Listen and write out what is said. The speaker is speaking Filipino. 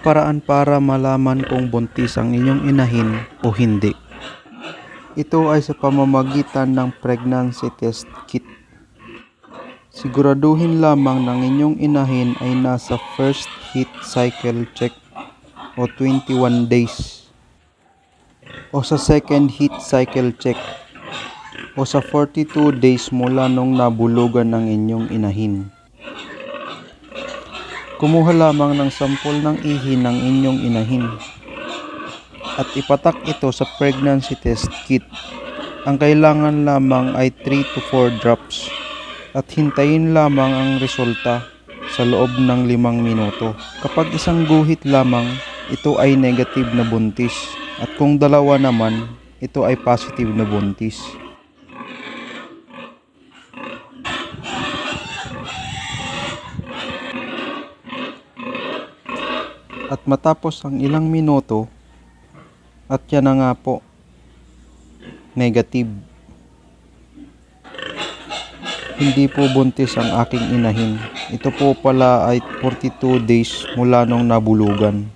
paraan para malaman kung buntis ang inyong inahin o hindi. Ito ay sa pamamagitan ng pregnancy test kit. Siguraduhin lamang ng inyong inahin ay nasa first heat cycle check o 21 days o sa second heat cycle check o sa 42 days mula nung nabulugan ng inyong inahin. Kumuha lamang ng sampol ng ihi ng inyong inahin at ipatak ito sa pregnancy test kit. Ang kailangan lamang ay 3 to 4 drops at hintayin lamang ang resulta sa loob ng limang minuto. Kapag isang guhit lamang, ito ay negative na buntis at kung dalawa naman, ito ay positive na buntis. At matapos ang ilang minuto, at yan na nga po, negative. Hindi po buntis ang aking inahin. Ito po pala ay 42 days mula nung nabulugan.